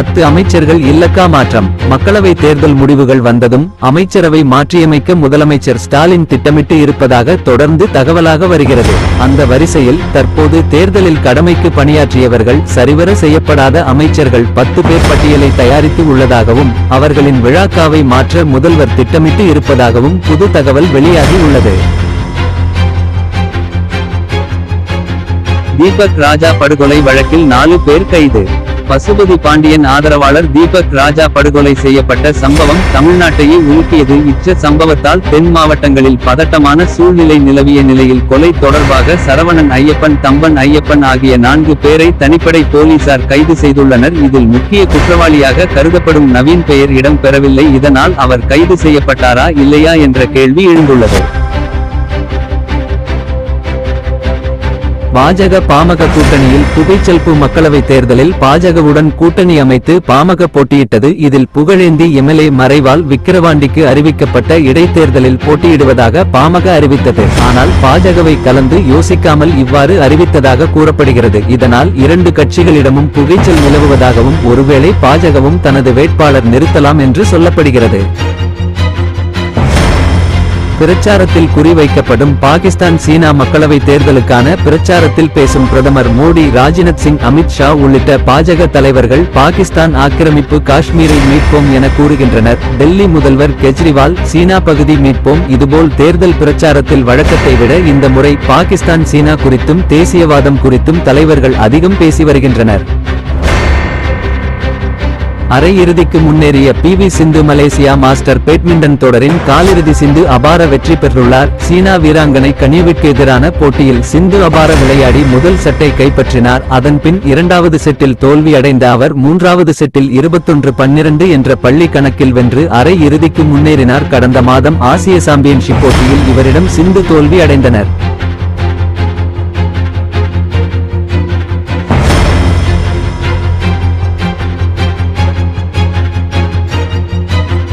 பத்து அமைச்சர்கள் இல்லக்கா மாற்றம். மக்களவை தேர்தல் முடிவுகள் வந்ததும் அமைச்சரவை மாற்றியமைக்க முதலமைச்சர் ஸ்டாலின் திட்டமிட்டு இருப்பதாக தொடர்ந்து தகவலாக வருகிறது. அந்த வரிசையில் தற்போது தேர்தலில் கடமைக்கு பணியாற்றியவர்கள் சரிவர செய்யப்படாத அமைச்சர்கள் பத்து பேர் பட்டியலை தயாரித்து உள்ளதாகவும் அவர்களின் விழாக்காவை மாற்ற முதல்வர் திட்டமிட்டு இருப்பதாகவும் புது தகவல் வெளியாகி உள்ளது. தீபக் ராஜா படுகொலை வழக்கில் நாலு பேர் கைது. பசுபதி பாண்டியன் ஆதரவாளர் தீபக் ராஜா படுகொலை செய்யப்பட்ட சம்பவம் தமிழ்நாட்டையே உலுக்கியது. இச்ச சம்பவத்தால் தென் மாவட்டங்களில் பதட்டமான சூழ்நிலை நிலவிய நிலையில் கொலை தொடர்பாக சரவணன் ஐயப்பன் தம்பன் ஐயப்பன் ஆகிய நான்கு பேரை தனிப்படை போலீசார் கைது செய்துள்ளனர். இதில் முக்கிய குற்றவாளியாக கருதப்படும் நவீன் பெயர் இடம் பெறவில்லை இதனால் அவர் கைது செய்யப்பட்டாரா இல்லையா என்ற கேள்வி எழுந்துள்ளது. பாஜக பாமக கூட்டணியில் புகைச்செல்பு மக்களவைத் தேர்தலில் பாஜகவுடன் கூட்டணி அமைத்து பாமக போட்டியிட்டது. இதில் புகழேந்தி எம்எல்ஏ மறைவால் விக்கிரவாண்டிக்கு அறிவிக்கப்பட்ட இடைத்தேர்தலில் போட்டியிடுவதாக பாமக அறிவித்தது. ஆனால் பாஜகவை கலந்து யோசிக்காமல் இவ்வாறு அறிவித்ததாக கூறப்படுகிறது. இதனால் இரண்டு கட்சிகளிடமும் புகைச்சல் நிலவுவதாகவும் ஒருவேளை பாஜகவும் தனது வேட்பாளர் நிறுத்தலாம் என்று சொல்லப்படுகிறது. பிரச்சாரத்தில் குறிவைக்கப்படும் பாகிஸ்தான் சீனா மக்களவை தேர்தலுக்கான பிரச்சாரத்தில் பேசும் பிரதமர் மோடி ராஜ்நாத் சிங் அமித் ஷா உள்ளிட்ட பாஜக தலைவர்கள் பாகிஸ்தான் ஆக்கிரமிப்பு காஷ்மீரை மீட்போம் என கூறுகின்றனர். டெல்லி முதல்வர் கெஜ்ரிவால் சீனா பகுதி மீட்போம் இதுபோல் தேர்தல் பிரச்சாரத்தில் வழக்கத்தை விட இந்த முறை பாகிஸ்தான் சீனா குறித்தும் தேசியவாதம் குறித்தும் தலைவர்கள் அதிகம் பேசி வருகின்றனர். அரையிறுதிக்கு முன்னேறிய P V Sindhu Malaysia master badminton தொடரின் காலிறுதி சிந்து அபார வெற்றி பெற்றுள்ளார். சீனா வீராங்கனை கனிவிற்கு எதிரான போட்டியில் சிந்து அபார விளையாடி முதல் செட்டை கைப்பற்றினார். அதன் பின் இரண்டாவது செட்டில் தோல்வி அடைந்த அவர் மூன்றாவது செட்டில் இருபத்தொன்று பன்னிரண்டு என்ற பள்ளி கணக்கில் வென்று அரை இறுதிக்கு முன்னேறினார். கடந்த மாதம் ஆசிய சாம்பியன்ஷிப் போட்டியில் இவரிடம் சிந்து தோல்வி அடைந்தனர்.